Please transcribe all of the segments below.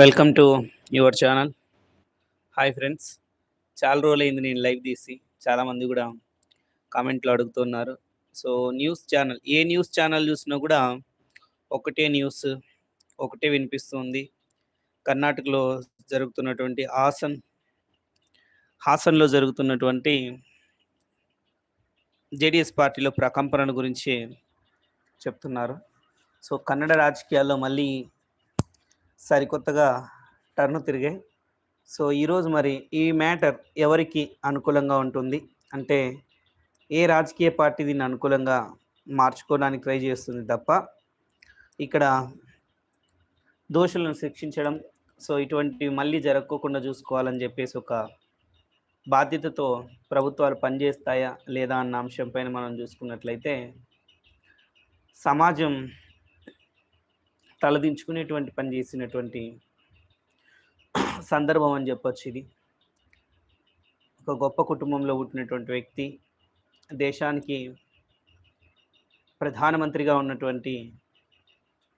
Welcome to your channel hi friends చాలా రోజులైంది నేను లైవ్ తీసి. చాలామంది కూడా కామెంట్లు అడుగుతున్నారు. సో న్యూస్ ఛానల్ ఏ న్యూస్ ఛానల్ చూసినా కూడా ఒకటే న్యూస్ ఒకటే వినిపిస్తుంది. కర్ణాటకలో జరుగుతున్నటువంటి హాసన్ హాసన్లో జరుగుతున్నటువంటి జేడిఎస్ పార్టీలో ప్రకంపనల గురించి చెప్తున్నారు. సో కన్నడ రాజకీయాల్లో మళ్ళీ సరికొత్తగా టర్న్ తిరిగాయి సో ఈరోజు మరి ఈ మ్యాటర్ ఎవరికి అనుకూలంగా ఉంటుంది? అంటే ఏ రాజకీయ పార్టీ దీన్ని అనుకూలంగా మార్చుకోవడానికి ట్రై చేస్తుంది తప్ప ఇక్కడ దోషులను శిక్షించడం సో ఇటువంటివి మళ్ళీ జరగకోకుండా చూసుకోవాలని చెప్పేసి ఒక బాధ్యతతో ప్రభుత్వాలు పనిచేస్తాయా లేదా అన్న అంశం పైన మనం చూసుకున్నట్లయితే సమాజం తలదించుకునేటువంటి పని చేసినటువంటి సందర్భం అని చెప్పొచ్చు ఇది. ఒక గొప్ప కుటుంబంలో పుట్టినటువంటి వ్యక్తి దేశానికి ప్రధానమంత్రిగా ఉన్నటువంటి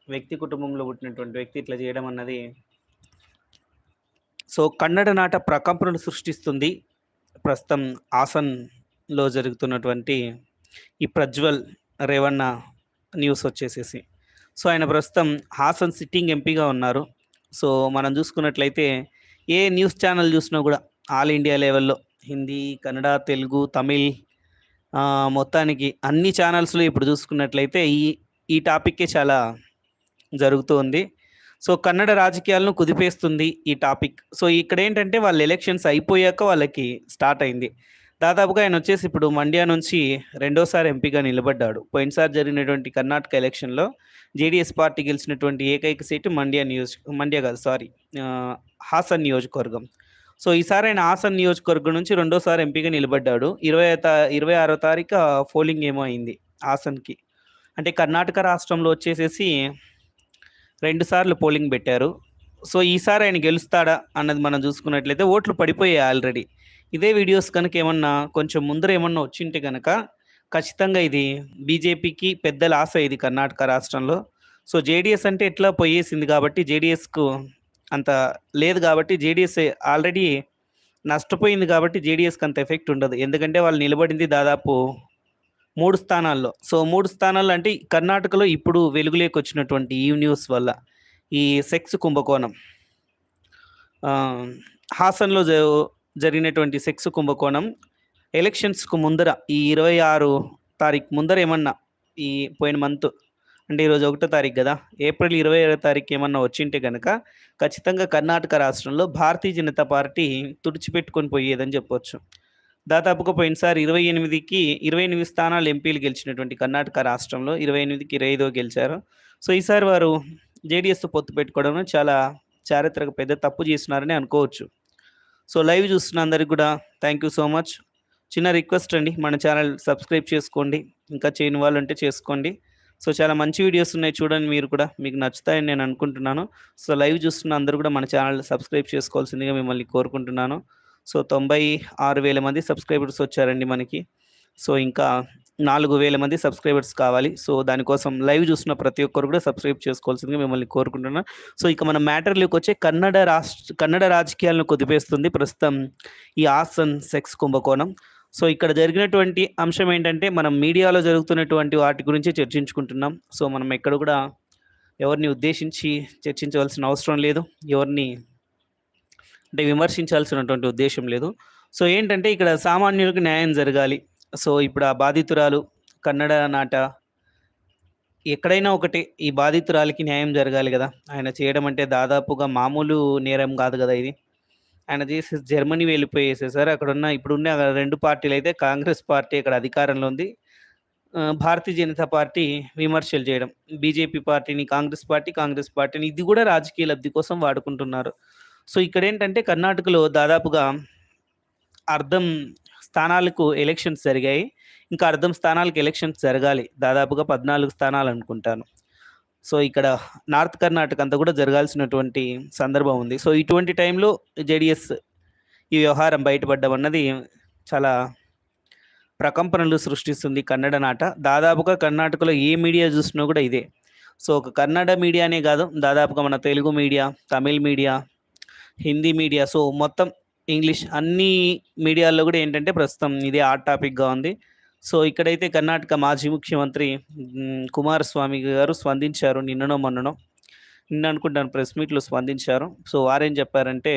వ్యక్తి కుటుంబంలో పుట్టినటువంటి వ్యక్తి ఇట్లా చేయడం అన్నది సో కన్నడ నాట ప్రకంపనలు సృష్టిస్తుంది. ప్రస్తుతం ఆసన్లో జరుగుతున్నటువంటి ఈ ప్రజ్వల్ రేవణ న్యూస్ వచ్చేసేసి. సో ఆయన ప్రస్తుతం హాసన్ సిట్టింగ్ ఎంపీగా ఉన్నారు. సో మనం చూసుకున్నట్లయితే ఏ న్యూస్ ఛానల్ చూసినా కూడా ఆల్ ఇండియా లెవెల్లో హిందీ కన్నడ తెలుగు తమిళ్ మొత్తానికి అన్ని ఛానల్స్లో ఇప్పుడు చూసుకున్నట్లయితే ఈ ఈ టాపిక్కే చాలా జరుగుతూ ఉంది. సో కన్నడ రాజకీయాలను కుదిపేస్తుంది ఈ టాపిక్. సో ఇక్కడ ఏంటంటే వాళ్ళ ఎలక్షన్స్ అయిపోయాక వాళ్ళకి స్టార్ట్ అయింది. దాదాపుగా ఆయన వచ్చేసి ఇప్పుడు మండ్యా నుంచి రెండోసారి ఎంపీగా నిలబడ్డాడు. పోయినసారి జరిగినటువంటి కర్ణాటక ఎలక్షన్లో జేడీఎస్ పార్టీ గెలిచినటువంటి ఏకైక సీటు మండ్యా నియోజక మండ్యా కాదు సారీ హాసన్ నియోజకవర్గం. సో ఈసారి ఆయన హాసన్ నియోజకవర్గం నుంచి రెండోసారి ఎంపీగా నిలబడ్డాడు. ఇరవై తా ఇరవై ఆరో తారీఖు పోలింగ్ ఏమో అయింది హాసన్కి. అంటే కర్ణాటక రాష్ట్రంలో వచ్చేసేసి రెండుసార్లు పోలింగ్ పెట్టారు. సో ఈసారి ఆయన గెలుస్తాడా అన్నది మనం చూసుకున్నట్లయితే ఓట్లు పడిపోయాయి ఆల్రెడీ. ఇదే వీడియోస్ కనుక ఏమన్నా కొంచెం ముందర ఏమన్నా వచ్చింటే కనుక ఖచ్చితంగా ఇది బీజేపీకి పెద్ద లాస్ ఇది కర్ణాటక రాష్ట్రంలో. సో జేడిఎస్ అంటే ఎట్లా పోయేసింది కాబట్టి జేడిఎస్కు అంత లేదు కాబట్టి జేడిఎస్ ఆల్రెడీ నష్టపోయింది కాబట్టి జేడిఎస్కి అంత ఎఫెక్ట్ ఉండదు. ఎందుకంటే వాళ్ళు నిలబడింది దాదాపు మూడు స్థానాల్లో. సో మూడు స్థానాల్లో అంటే కర్ణాటకలో ఇప్పుడు వెలుగులోకి వచ్చినటువంటి ఈ న్యూస్ వల్ల ఈ సెక్స్ కుంభకోణం. హాసన్లో జరిగినటువంటి సెక్స్ కుంభకోణం. ఎలక్షన్స్కు ముందర ఈ ఇరవై ఆరు తారీఖు ముందర ఏమన్నా ఈ పోయిన మంత్ అంటే ఈరోజు ఒకటో తారీఖు కదా ఏప్రిల్ ఇరవై ఏడో తారీఖు ఏమన్నా వచ్చింటే కనుక ఖచ్చితంగా కర్ణాటక రాష్ట్రంలో భారతీయ జనతా పార్టీ తుడిచిపెట్టుకొని పోయేదని చెప్పొచ్చు. దాదాపుగా పోయినసారి ఇరవై ఎనిమిదికి ఇరవై ఎనిమిది స్థానాలు ఎంపీలు గెలిచినటువంటి కర్ణాటక రాష్ట్రంలో ఇరవై ఎనిమిదికి ఇరవై ఐదో గెలిచారు. సో ఈసారి వారు జేడీఎస్తో పొత్తు పెట్టుకోవడం చాలా చారిత్రక పెద్ద తప్పు చేస్తున్నారని అనుకోవచ్చు. సో లైవ్ చూస్తున్న అందరికి కూడా థ్యాంక్ యూ సో మచ్ చిన్న రిక్వెస్ట్ అండి మన ఛానల్ సబ్స్క్రైబ్ చేసుకోండి ఇంకా చేయని వాళ్ళు ఉంటే చేసుకోండి. సో చాలా మంచి వీడియోస్ ఉన్నాయి చూడండి మీరు కూడా మీకు నచ్చుతాయని నేను అనుకుంటున్నాను. సో లైవ్ చూస్తున్న అందరూ కూడా మన ఛానల్ సబ్స్క్రైబ్ చేసుకోవాల్సిందిగా మిమ్మల్ని కోరుకుంటున్నాను. సో తొంభై ఆరు వేల మంది సబ్స్క్రైబర్స్ వచ్చారండి మనకి. సో ఇంకా నాలుగు వేల మంది సబ్స్క్రైబర్స్ కావాలి. సో దానికోసం లైవ్ చూస్తున్న ప్రతి ఒక్కరు కూడా సబ్స్క్రైబ్ చేసుకోవాల్సిందిగా మిమ్మల్ని కోరుకుంటున్నాను సో ఇక మన మ్యాటర్లోకి వచ్చే కన్నడ రాష్ట్ర కన్నడ రాజకీయాలను కుదిపేస్తుంది ప్రస్తుతం ఈ ఆసన్ సెక్స్ కుంభకోణం. సో ఇక్కడ జరిగినటువంటి అంశం ఏంటంటే మనం మీడియాలో జరుగుతున్నటువంటి వాటి గురించి చర్చించుకుంటున్నాం. సో మనం ఎక్కడ కూడా ఎవరిని ఉద్దేశించి చర్చించవలసిన అవసరం లేదు. ఎవరిని అంటే విమర్శించాల్సినటువంటి ఉద్దేశం లేదు. సో ఏంటంటే ఇక్కడ సామాన్యులకు న్యాయం జరగాలి. సో ఇప్పుడు ఆ బాధితురాలు కన్నడ నాట ఎక్కడైనా ఒకటి ఈ బాధితురాలికి న్యాయం జరగాలి కదా. ఆయన చేయడం అంటే దాదాపుగా మామూలు నేరం కాదు కదా ఇది. ఆయన చేసి జర్మనీ వెళ్ళిపోయేసేసారు అక్కడ ఉన్న ఇప్పుడున్న రెండు పార్టీలు అయితే కాంగ్రెస్ పార్టీ ఇక్కడ అధికారంలో ఉంది. భారతీయ జనతా పార్టీ విమర్శలు చేయడం. బీజేపీ పార్టీని కాంగ్రెస్ పార్టీ కాంగ్రెస్ పార్టీని ఇది కూడా రాజకీయ లబ్ధి కోసం వాడుకుంటున్నారు. సో ఇక్కడ ఏంటంటే కర్ణాటకలో దాదాపుగా అర్థం స్థానాలకు ఎలక్షన్స్ జరిగాయి. ఇంకా అర్ధం స్థానాలకు ఎలక్షన్స్ జరగాలి. దాదాపుగా పద్నాలుగు స్థానాలు అనుకుంటాను. సో ఇక్కడ నార్త్ కర్ణాటక అంతా కూడా జరగాల్సినటువంటి సందర్భం ఉంది. సో ఇటువంటి టైంలో జేడిఎస్ ఈ వ్యవహారం బయటపడ్డం అన్నది చాలా ప్రకంపనలు సృష్టిస్తుంది కన్నడ నాట. దాదాపుగా కర్ణాటకలో ఏ మీడియా చూసినా కూడా ఇదే. సో ఒక కన్నడ మీడియానే కాదు దాదాపుగా మన Telugu media Tamil media Hindi media. So మొత్తం ఇంగ్లీష్ అన్ని మీడియాల్లో కూడా ఏంటంటే ప్రస్తుతం ఇది హాట్ టాపిక్గా ఉంది. సో ఇక్కడైతే కర్ణాటక మాజీ ముఖ్యమంత్రి కుమారస్వామి గారు స్పందించారు నిన్ననో మొన్ననో. నిన్న అనుకుంటాను ప్రెస్ మీట్లో స్పందించారు. సో వారేం చెప్పారంటే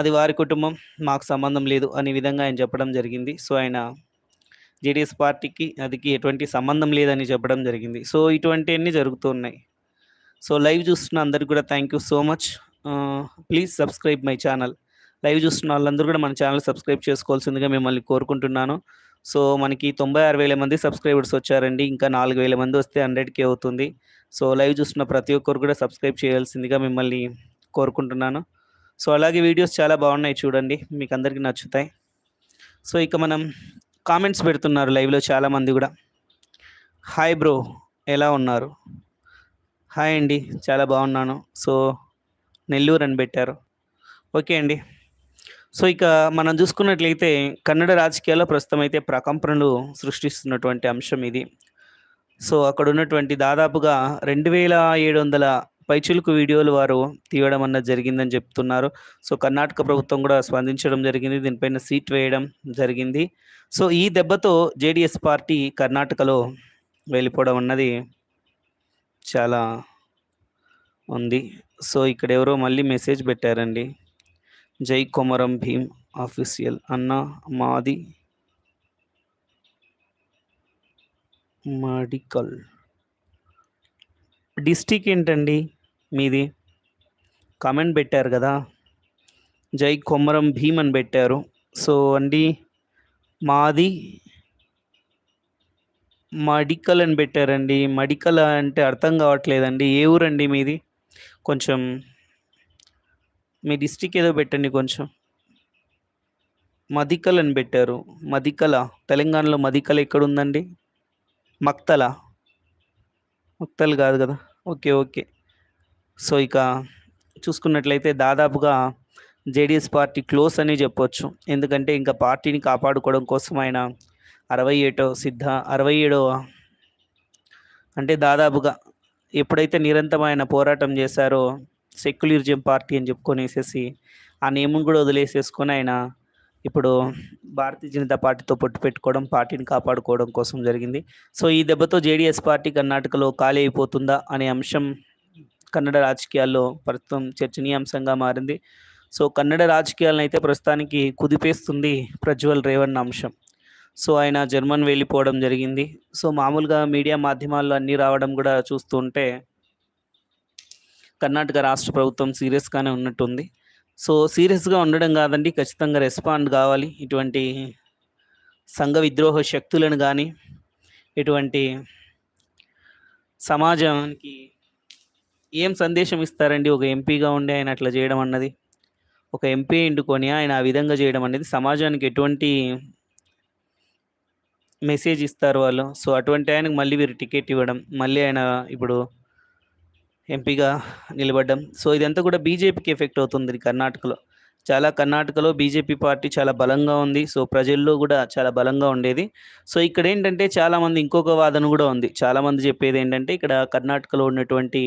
అది వారి కుటుంబం మాకు సంబంధం లేదు అనే విధంగా ఆయన చెప్పడం జరిగింది. సో ఆయన జేడిఎస్ పార్టీకి అదికి ఎటువంటి సంబంధం లేదని చెప్పడం జరిగింది. సో ఇటువంటివన్నీ జరుగుతున్నాయి సో లైవ్ చూస్తున్న అందరికి కూడా thank you so much please subscribe my channel live చూస్తున్న వాళ్ళందరూ కూడా మన ఛానల్ సబ్స్క్రైబ్ చేసుకోవాల్సిందిగా మిమ్మల్ని కోరుకుంటున్నాను. సో మనకి తొంభై ఆరు వేల మంది సబ్స్క్రైబర్స్ వచ్చారండి. ఇంకా నాలుగు వేల మంది వస్తే హండ్రెడ్కే అవుతుంది. సో లైవ్ చూస్తున్న ప్రతి ఒక్కరు కూడా సబ్స్క్రైబ్ చేయాల్సిందిగా మిమ్మల్ని కోరుకుంటున్నాను. సో అలాగే వీడియోస్ చాలా బాగున్నాయి చూడండి. మీకు అందరికీ నచ్చుతాయి. సో ఇక మనం కామెంట్స్ పెడుతున్నారు లైవ్లో చాలామంది కూడా. హాయ్ బ్రో ఎలా ఉన్నారు? హాయ్ అండి చాలా బాగున్నాను. సో నెల్లూరు అని పెట్టారు. ఓకే అండి. సో ఇక మనం చూసుకున్నట్లయితే కన్నడ రాజకీయాల్లో ప్రస్తుతం అయితే ప్రకంపనలు సృష్టిస్తున్నటువంటి అంశం ఇది. సో అక్కడ ఉన్నటువంటి దాదాపుగా రెండు వేల ఏడు వందల పైచులకు వీడియోలు వారు తీయడం అన్నది జరిగిందని చెప్తున్నారు. సో కర్ణాటక ప్రభుత్వం కూడా స్పందించడం జరిగింది. దీనిపైన సీట్ వేయడం జరిగింది. సో ఈ దెబ్బతో జేడిఎస్ పార్టీ కర్ణాటకలో వెళ్ళిపోవడం అన్నది చాలా ఉంది. సో ఇక్కడ ఎవరో మళ్ళీ మెసేజ్ పెట్టారండి. జై కొమరం భీమ్ ఆఫీషియల్ అన్న మాది మడికల్. డిస్టిక్ ఏంటండి మీది? కామెంట్ పెట్టారు కదా. జై కొమరం భీమ్ అని పెట్టారు. సో అండి మాది మడికల్ అని పెట్టారండి. మడికల్ అంటే అర్థం కావట్లేదండి. ఏ ఊరండి మీది? కొంచెం మీ డిస్టిక్ ఏదో పెట్టండి కొంచెం. మదికల్ అని పెట్టారు. మదికల తెలంగాణలో మదికల ఎక్కడుందండి? మక్తల. మక్తల్ కాదు కదా. Okay okay. సో ఇక చూసుకున్నట్లయితే దాదాపుగా జేడీఎస్ పార్టీ క్లోజ్ అని చెప్పొచ్చు. ఎందుకంటే ఇంకా పార్టీని కాపాడుకోవడం కోసం ఆయన అరవై ఏటో సిద్ధ అరవై ఏడో అంటే దాదాపుగా ఎప్పుడైతే నిరంతరమైన పోరాటం చేశారో సెక్యులరిజం పార్టీ అని చెప్పుకొనేసేసి ఆ నేమును కూడా వదిలేసేసుకొని ఆయన ఇప్పుడు భారతీయ జనతా పార్టీతో పొట్టు పెట్టుకోవడం పార్టీని కాపాడుకోవడం కోసం జరిగింది. సో ఈ దెబ్బతో జేడీఎస్ పార్టీ కర్ణాటకలో ఖాళీ అయిపోతుందా అనే అంశం కన్నడ రాజకీయాల్లో ప్రస్తుతం చర్చనీయాంశంగా మారింది. సో కన్నడ రాజకీయాలను అయితే ప్రస్తుతానికి కుదిపేస్తుంది ప్రజ్వల్ రేవణ్ అంశం. సో ఆయన జర్మన్ వెళ్ళిపోవడం జరిగింది. సో మామూలుగా మీడియా మాధ్యమాల్లో అన్నీ రావడం కూడా చూస్తుంటే కర్ణాటక రాష్ట్ర ప్రభుత్వం సీరియస్గానే ఉన్నట్టుంది. సో సీరియస్గా ఉండడం కాదండి ఖచ్చితంగా రెస్పాండ్ కావాలి. ఇటువంటి సంఘ విద్రోహ శక్తులను కానీ ఇటువంటి సమాజానికి ఏం సందేశం ఇస్తారండి? ఒక ఎంపీగా ఉండి ఆయన అట్లా చేయడం అన్నది ఒక ఎంపీ ఎండుకొని ఆయన ఆ విధంగా చేయడం అనేది సమాజానికి ఎటువంటి మెసేజ్ ఇస్తారు వాళ్ళు? సో అటువంటి ఆయనకు మళ్ళీ వీరు టికెట్ ఇవ్వడం మళ్ళీ ఆయన ఇప్పుడు ఎంపీగా నిలబడ్డం. సో ఇదంతా కూడా బీజేపీకి ఎఫెక్ట్ అవుతుంది కర్ణాటకలో. చాలా కర్ణాటకలో బీజేపీ పార్టీ చాలా బలంగా ఉంది. సో ప్రజల్లో కూడా చాలా బలంగా ఉండేది. సో ఇక్కడ ఏంటంటే చాలామంది ఇంకొక వాదన కూడా ఉంది. చాలామంది చెప్పేది ఏంటంటే ఇక్కడ కర్ణాటకలో ఉన్నటువంటి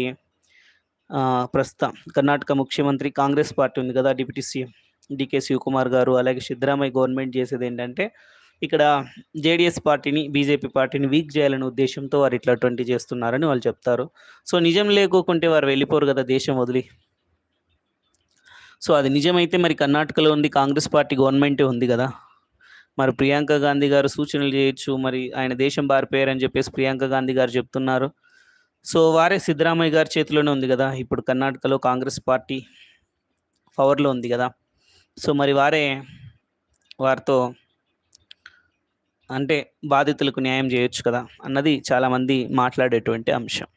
ప్రస్తుతం కర్ణాటక ముఖ్యమంత్రి కాంగ్రెస్ పార్టీ ఉంది కదా డిప్యూటీ సీఎం డికే శివకుమార్ గారు అలాగే సిద్ధరామయ్య గవర్నమెంట్ చేసేది ఏంటంటే ఇక్కడ జేడిఎస్ పార్టీని బీజేపీ పార్టీని వీక్ చేయాలనే ఉద్దేశంతో వారు ఇట్లాటువంటి చేస్తున్నారని వాళ్ళు చెప్తారు. సో నిజం లేకోకుంటే వారు వెళ్ళిపోరు కదా దేశం వదిలి. సో అది నిజమైతే మరి కర్ణాటకలో ఉంది కాంగ్రెస్ పార్టీ గవర్నమెంటే ఉంది కదా. మరి ప్రియాంక గాంధీ గారు సూచనలు చేయొచ్చు మరి ఆయన దేశం బారిపోయారని చెప్పేసి ప్రియాంక గాంధీ గారు చెప్తున్నారు. సో వారే సిద్ధరామయ్య గారి చేతిలోనే ఉంది కదా ఇప్పుడు కర్ణాటకలో కాంగ్రెస్ పార్టీ పవర్లో ఉంది కదా. సో మరి వారే వారితో అంటే బాధితులకు న్యాయం చేయొచ్చు కదా అన్నది చాలామంది మాట్లాడేటువంటి అంశం.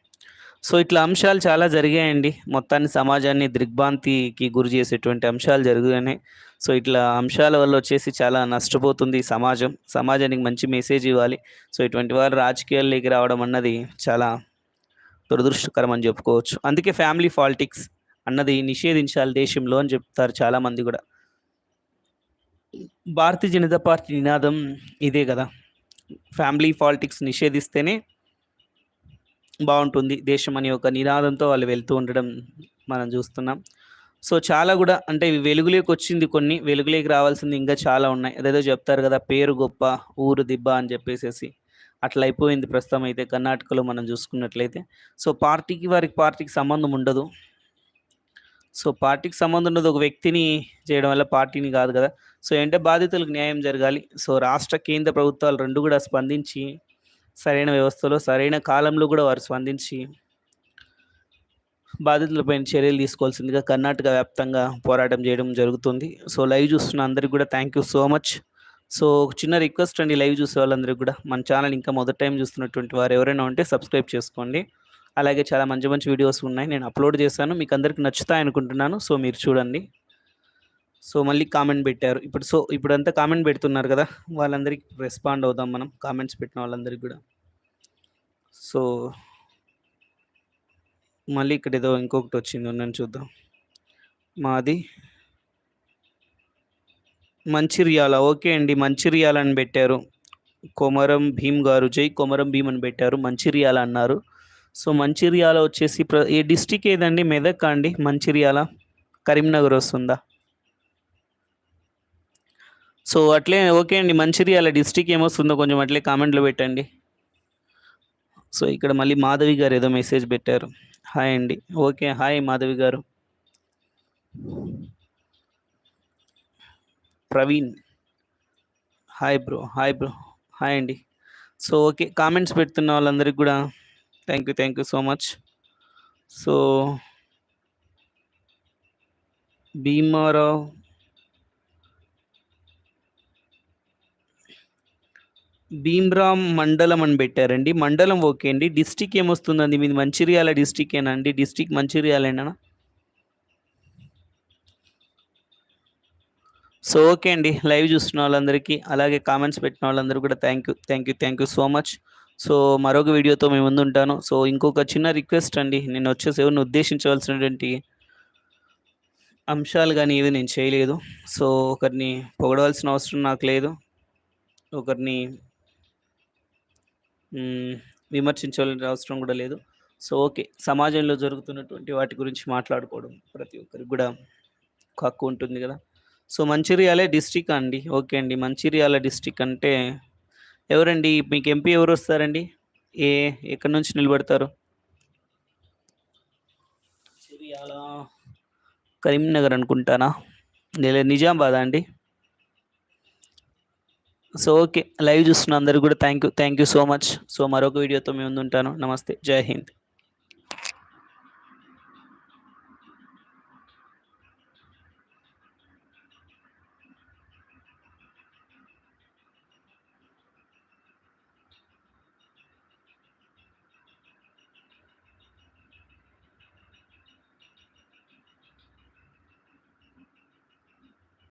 సో ఇట్లా అంశాలు చాలా జరిగాయండి. మొత్తాన్ని సమాజాన్ని దిగ్భ్రాంతికి గురి చేసేటువంటి అంశాలు జరుగుతున్నాయి. సో ఇట్లా అంశాల వల్ల వచ్చేసి చాలా నష్టపోతుంది సమాజం. సమాజానికి మంచి మెసేజ్ ఇవ్వాలి. సో ఇటువంటి వారు రాజకీయాల్లోకి రావడం అన్నది చాలా దురదృష్టకరం అని చెప్పుకోవచ్చు. అందుకే ఫ్యామిలీ పాలిటిక్స్ అన్నది నిషేధించాలి దేశంలో అని చెప్తారు చాలామంది కూడా. భారతీయ జనతా పార్టీ నినాదం ఇదే కదా ఫ్యామిలీ పాలిటిక్స్ నిషేధిస్తేనే బాగుంటుంది దేశం అనే ఒక నినాదంతో వాళ్ళు వెళ్తూ ఉండడం మనం చూస్తున్నాం. సో, చాలా కూడా అంటే వెలుగులోకి వచ్చింది కొన్ని, వెలుగులోకి రావాల్సింది ఇంకా చాలా ఉన్నాయి. అదేదో చెప్తారు కదా పేరు గొప్ప, ఊరు దిబ్బ అని చెప్పేసేసి. అట్లా అయిపోయింది ప్రస్తుతం అయితే కర్ణాటకలో మనం చూసుకున్నట్లయితే. సో, పార్టీకి వారికి పార్టీకి సంబంధం ఉండదు. సో, పార్టీకి సంబంధం ఉన్నది ఒక వ్యక్తిని చేయడం వల్ల పార్టీని కాదు కదా సో, ఏంటే బాధితులకు న్యాయం జరగాలి. సో, రాష్ట్ర, కేంద్ర ప్రభుత్వాలు రెండు కూడా స్పందించి, సరైన వ్యవస్థలో, సరైన కాలంలో కూడా వారు స్పందించి బాధితులపైన చర్యలు తీసుకోవాల్సిందిగా కర్ణాటక వ్యాప్తంగా పోరాటం చేయడం జరుగుతుంది. సో, లైవ్ చూస్తున్న అందరికి కూడా thank you so much. So, ఒక చిన్న రిక్వెస్ట్ అండి లైవ్ చూసే వాళ్ళందరికీ కూడా మన ఛానల్ ఇంకా మొదటి టైం చూస్తున్నటువంటి వారు ఎవరైనా ఉంటే సబ్స్క్రైబ్ చేసుకోండి. అలాగే చాలా మంచి మంచి వీడియోస్ ఉన్నాయి. నేను అప్‌లోడ్ చేశాను. మీకు అందరికి నచ్చుతాయనుకుంటున్నాను. సో, మీరు చూడండి. సో, మళ్ళీ కామెంట్ పెట్టారు. ఇప్పుడు సో, ఇప్పుడంతా కామెంట్ పెడుతున్నారు కదా వాళ్ళందరికీ రెస్పాండ్ అవుదాం మనం. కామెంట్స్ పెట్టిన వాళ్ళందరికీ కూడా సో మళ్ళీ ఇక్కడేదో ఇంకొకటొచ్చింది ఉండండి చూద్దాం. మాది మంచిర్యాల. ఓకే అండి. మంచిర్యాల అని పెట్టారు. కొమరం భీమ్ గారు. జై కొమరం భీమ్ అని పెట్టారు. మంచిర్యాల అన్నారు. సో, మంచిర్యాల వచ్చేసి ప్ర ఏ డిస్టిక్ ఏదండి? మెదక్ అండి? మంచిర్యాల? కరీంనగర్ వస్తుందా? సో, అట్లే ఓకే అండి. మంచిర్యాల డిస్టిక్ ఏమొస్తుందో కొంచెం అట్లే కామెంట్‌లో పెట్టండి. సో, ఇక్కడ మళ్ళీ మాధవి గారు ఏదో మెసేజ్ పెట్టారు. హాయ్ అండి. ఓకే. హాయ్ మాధవి గారు. Praveen. Hi bro. Hi bro. Hi అండి. So, okay. కామెంట్స్ పెడుతున్న వాళ్ళందరికి కూడా thank you. Thank you so much. So Bheemarao Bhimram మండలం అని పెట్టారండి. మండలం ఓకే అండి. డిస్టిక్ ఏమొస్తుందండి మీది మంచిర్యాల డిస్ట్రిక్టేనా అండి? డిస్టిక్ మంచిర్యాలేనా? సో, ఓకే అండి. లైవ్ చూస్తున్న వాళ్ళందరికీ, అలాగే కామెంట్స్ పెట్టిన వాళ్ళందరూ కూడా thank you. Thank you. Thank you so much. So, మరొక వీడియోతో మేము ముందుంటాను. సో, ఇంకొక చిన్న రిక్వెస్ట్ అండి. నేను వచ్చేసి ఎవరిని ఉద్దేశించవలసినటువంటి అంశాలు కానీ ఏవి నేను చేయలేదు. సో, ఒకరిని పొగడవలసిన అవసరం నాకు లేదు. ఒకరిని విమర్శించవలసిన అవసరం కూడా లేదు. So, okay. సమాజంలో జరుగుతున్నటువంటి వాటి గురించి మాట్లాడుకోవడం ప్రతి ఒక్కరికి కూడా హక్కు ఉంటుంది కదా సో, మంచిర్యాలే డిస్ట్రిక్ అండి? ఓకే అండి. మంచిర్యాల డిస్టిక్ అంటే ఎవరండి? మీకు ఎంపీ ఎవరొస్తారండి? ఏ ఎక్కడి నుంచి నిలబడతారు? కరీంనగర్ అనుకుంటానా? లే నిజామాబాదా అండి? So, okay. లైవ్ చూస్తున్న అందరికి గూడా thank you. Thank you so much. So, మరొక వీడియోతో మీ ముందుంటాను. నమస్తే. జై హింద్.